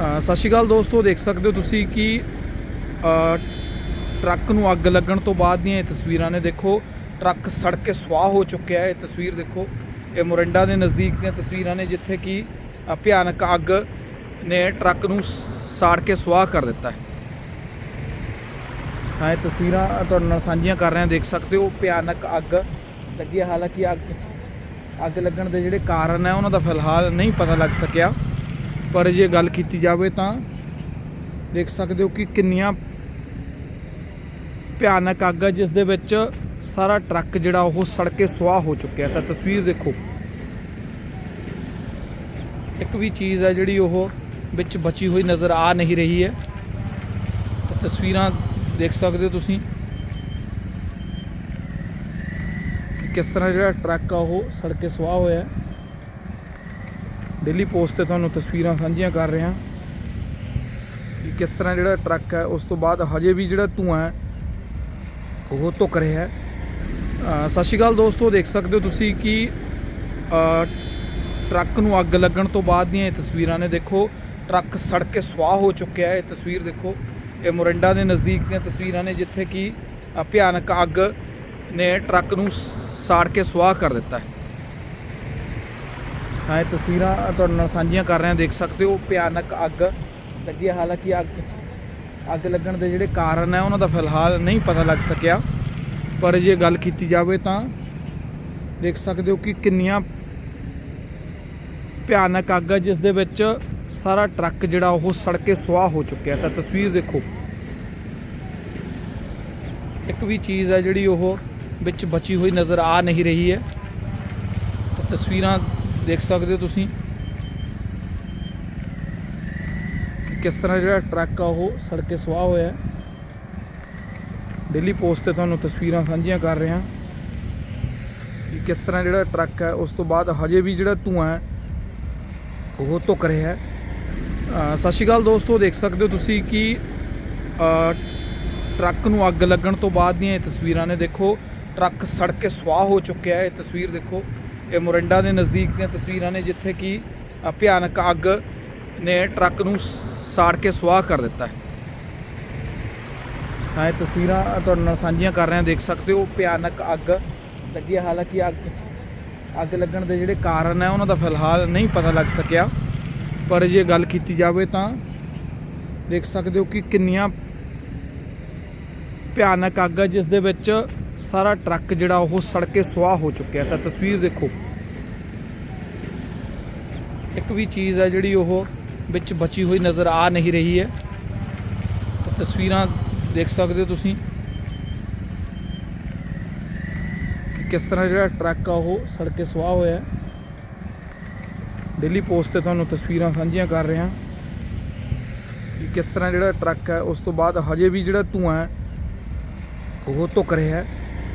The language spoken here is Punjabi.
ਸਤਿ ਸ਼੍ਰੀ ਅਕਾਲ ਦੋਸਤੋ, ਦੇਖ ਸਕਦੇ ਹੋ ਤੁਸੀਂ ਕਿ ਟਰੱਕ ਨੂੰ ਅੱਗ ਲੱਗਣ ਤੋਂ ਬਾਅਦ ਦੀਆਂ ਇਹ ਤਸਵੀਰਾਂ ਨੇ ਦੇਖੋ, ਟਰੱਕ ਸੜ ਕੇ ਸੁਆਹ ਹੋ ਚੁੱਕਿਆ ਹੈ। ਇਹ ਤਸਵੀਰ ਦੇਖੋ, ਇਹ ਮੋਰਿੰਡਾ ਦੇ ਨਜ਼ਦੀਕ ਦੀਆਂ ਤਸਵੀਰਾਂ ਨੇ, ਜਿੱਥੇ ਕਿ ਭਿਆਨਕ ਅੱਗ ਨੇ ਟਰੱਕ ਨੂੰ ਸਾੜ ਕੇ ਸੁਆਹ ਕਰ ਦਿੱਤਾ ਹੈ। ਹਾਂ, ਇਹ ਤਸਵੀਰਾਂ ਤੁਹਾਡੇ ਨਾਲ ਸਾਂਝੀਆਂ ਕਰ ਰਹੇ ਹਾਂ। ਦੇਖ ਸਕਦੇ ਹੋ, ਭਿਆਨਕ ਅੱਗ ਲੱਗੀ ਹੈ। ਹਾਲਾਂਕਿ ਅੱਗ ਅੱਗ ਲੱਗਣ ਦੇ ਜਿਹੜੇ ਕਾਰਨ ਹੈ, ਉਹਨਾਂ ਦਾ ਫਿਲਹਾਲ ਨਹੀਂ ਪਤਾ ਲੱਗ ਸਕਿਆ। ਪਰ ਜੇ ਗੱਲ ਕੀਤੀ ਜਾਵੇ ਤਾਂ ਦੇਖ ਸਕਦੇ ਹੋ ਕਿ ਕਿੰਨੀਆਂ ਭਿਆਨਕ ਅੱਗ ਹੈ ਜਿਸ ਦੇ ਵਿੱਚ ਸਾਰਾ ਟਰੱਕ ਜਿਹੜਾ ਉਹ ਸੜ ਕੇ ਸੁਆਹ ਹੋ ਚੁੱਕਿਆ ਤਾਂ ਤਸਵੀਰ ਦੇਖੋ। ਇੱਕ ਵੀ ਚੀਜ਼ ਹੈ ਜਿਹੜੀ ਉਹ ਵਿੱਚ ਬਚੀ ਹੋਈ ਨਜ਼ਰ ਆ ਨਹੀਂ ਰਹੀ ਹੈ। ਤਾਂ ਤਸਵੀਰਾਂ ਦੇਖ ਸਕਦੇ ਹੋ ਤੁਸੀਂ ਕਿਸ ਤਰ੍ਹਾਂ ਜਿਹੜਾ ਟਰੱਕ ਆ ਉਹ ਸੜ ਕੇ ਸੁਆਹ ਹੋਇਆ ਡੇਲੀ ਪੋਸਟ ਤੇ ਤੁਹਾਨੂੰ ਤਸਵੀਰਾਂ ਸਾਂਝੀਆਂ ਕਰ ਰਹੇ। ਹਾਂ ਕਿ ਕਿਸ ਤਰ੍ਹਾਂ ਜਿਹੜਾ ਟਰੱਕ ਹੈ, ਉਸ ਤੋਂ ਬਾਅਦ ਹਜੇ ਵੀ ਜਿਹੜਾ ਧੂਆਂ ਹੈ, ਉਹ ਧੁੱਕ ਰਿਹਾ ਹੈ। ਸਤਿ ਸ਼੍ਰੀ ਅਕਾਲ ਦੋਸਤੋ, ਦੇਖ ਸਕਦੇ ਹੋ ਤੁਸੀਂ ਕਿ ਟਰੱਕ ਨੂੰ ਅੱਗ ਲੱਗਣ ਤੋਂ ਬਾਅਦ ਦੀਆਂ ਇਹ ਤਸਵੀਰਾਂ ਨੇ ਦੇਖੋ, ਟਰੱਕ ਸੜ ਕੇ ਸੁਆਹ ਹੋ ਚੁੱਕਿਆ ਹੈ। ਇਹ ਤਸਵੀਰ ਦੇਖੋ, ਇਹ ਮੋਰਿੰਡਾ ਦੇ ਨਜ਼ਦੀਕ ਦੀਆਂ ਤਸਵੀਰਾਂ ਨੇ, ਜਿੱਥੇ ਕਿ ਭਿਆਨਕ ਅੱਗ ਨੇ ਟਰੱਕ ਨੂੰ ਸਾੜ ਕੇ ਸੁਆਹ ਕਰ ਦਿੱਤਾ ਹੈ। ਹਾਂ, ਇਹ ਤਸਵੀਰਾਂ ਤੁਹਾਡੇ ਨਾਲ ਸਾਂਝੀਆਂ ਕਰ ਰਹੇ ਹਾਂ। ਦੇਖ ਸਕਦੇ ਹੋ ਭਿਆਨਕ ਅੱਗ। ਲੱਗੀ ਹੈ ਹਾਲਾਂਕਿ ਅੱਗ ਅੱਗ ਲੱਗਣ ਦੇ ਜਿਹੜੇ ਕਾਰਨ ਹੈ, ਉਹਨਾਂ ਦਾ ਫਿਲਹਾਲ ਨਹੀਂ ਪਤਾ ਲੱਗ ਸਕਿਆ। ਪਰ ਜੇ ਗੱਲ ਕੀਤੀ ਜਾਵੇ ਤਾਂ ਦੇਖ ਸਕਦੇ ਹੋ ਕਿ ਕਿੰਨੀਆਂ ਭਿਆਨਕ ਅੱਗ ਹੈ ਜਿਸ ਦੇ ਵਿੱਚ ਸਾਰਾ ਟਰੱਕ ਜਿਹੜਾ ਉਹ ਸੜ ਕੇ ਸੁਆਹ ਹੋ ਚੁੱਕਿਆ। ਤਾਂ ਤਸਵੀਰ ਦੇਖੋ। ਇੱਕ ਵੀ ਚੀਜ਼ ਹੈ ਜਿਹੜੀ ਉਹ ਵਿੱਚ ਬਚੀ ਹੋਈ ਨਜ਼ਰ ਆ ਨਹੀਂ ਰਹੀ ਹੈ। ਤਾਂ ਤਸਵੀਰਾਂ ਦੇਖ ਸਕਦੇ ਹੋ ਤੁਸੀਂ ਕਿਸ ਤਰ੍ਹਾਂ ਜਿਹੜਾ ਟਰੱਕ ਆ ਉਹ ਸੜ ਕੇ ਸੁਆਹ ਹੋਇਆ ਡੇਲੀ ਪੋਸਟ ਤੇ ਤੁਹਾਨੂੰ ਤਸਵੀਰਾਂ ਸਾਂਝੀਆਂ ਕਰ ਰਹੇ। ਹਾਂ ਕਿ ਕਿਸ ਤਰ੍ਹਾਂ ਜਿਹੜਾ ਟਰੱਕ ਹੈ, ਉਸ ਤੋਂ ਬਾਅਦ ਹਜੇ ਵੀ ਜਿਹੜਾ ਧੂਆਂ ਹੈ, ਉਹ ਧੁੱਕ ਰਿਹਾ ਹੈ। ਸਤਿ ਸ਼੍ਰੀ ਅਕਾਲ ਦੋਸਤੋ, ਦੇਖ ਸਕਦੇ ਹੋ ਤੁਸੀਂ ਕਿ ਟਰੱਕ ਨੂੰ ਅੱਗ ਲੱਗਣ ਤੋਂ ਬਾਅਦ ਦੀਆਂ ਇਹ ਤਸਵੀਰਾਂ ਨੇ ਦੇਖੋ, ਟਰੱਕ ਸੜ ਕੇ ਸੁਆਹ ਹੋ ਚੁੱਕਿਆ ਹੈ। ਇਹ ਤਸਵੀਰ ਦੇਖੋ। ਇਹ ਮੋਰਿੰਡਾ ਦੇ ਨਜ਼ਦੀਕ ਦੀਆਂ ਤਸਵੀਰਾਂ ਨੇ, ਜਿੱਥੇ ਕਿ ਭਿਆਨਕ ਅੱਗ ਨੇ ਟਰੱਕ ਨੂੰ ਸਾੜ ਕੇ ਸੁਆਹ ਕਰ ਦਿੱਤਾ ਹੈ। ਇਹ ਤਸਵੀਰਾਂ ਤੁਹਾਡੇ ਨਾਲ ਸਾਂਝੀਆਂ ਕਰ ਤਾਂ ਰਿਹਾ ਇਹ ਤਸਵੀਰਾਂ ਤੁਹਾਡੇ ਨਾਲ ਸਾਂਝੀਆਂ ਕਰ ਰਹੇ ਹਾਂ, ਦੇਖ ਸਕਦੇ ਹੋ ਭਿਆਨਕ ਅੱਗ। ਲੱਗੀ ਹੈ, ਹਾਲਾਂਕਿ ਅੱਗ ਅੱਗ ਲੱਗਣ ਦੇ ਜਿਹੜੇ ਕਾਰਨ ਹੈ, ਉਹਨਾਂ ਦਾ ਫਿਲਹਾਲ ਨਹੀਂ ਪਤਾ ਲੱਗ ਸਕਿਆ। ਪਰ ਜੇ ਗੱਲ ਕੀਤੀ ਜਾਵੇ ਤਾਂ ਦੇਖ ਸਕਦੇ ਹੋ ਕਿ ਕਿੰਨੀਆਂ ਭਿਆਨਕ ਅੱਗ ਹੈ, ਜਿਸ ਦੇ ਵਿੱਚ ਸਾਰਾ ਟਰੱਕ ਜਿਹੜਾ ਉਹ ਸੜ ਕੇ ਸੁਆਹ ਹੋ ਚੁੱਕਿਆ ਤਾਂ ਤਸਵੀਰ ਦੇਖੋ। ਇੱਕ ਵੀ ਚੀਜ਼ ਹੈ ਜਿਹੜੀ ਉਹ ਵਿੱਚ ਬਚੀ ਹੋਈ ਨਜ਼ਰ ਆ ਨਹੀਂ ਰਹੀ ਹੈ। ਤਾਂ ਤਸਵੀਰਾਂ ਦੇਖ ਸਕਦੇ ਹੋ ਤੁਸੀਂ ਕਿਸ ਤਰ੍ਹਾਂ ਜਿਹੜਾ ਟਰੱਕ ਆ ਉਹ ਸੜ ਕੇ ਸੁਆਹ ਹੋਇਆ ਹੈ। ਦਿੱਲੀ ਪੋਸਟ ਤੇ ਤੁਹਾਨੂੰ ਤਸਵੀਰਾਂ ਸਾਂਝੀਆਂ ਕਰ ਰਹੇ ਹਾਂ ਕਿ ਕਿਸ ਤਰ੍ਹਾਂ ਜਿਹੜਾ ਟਰੱਕ ਹੈ, ਉਸ ਤੋਂ ਬਾਅਦ ਹਜੇ ਵੀ ਜਿਹੜਾ ਧੂਆਂ ਹੈ, ਉਹ ਧੁੱਕ ਰਿਹਾ ਹੈ।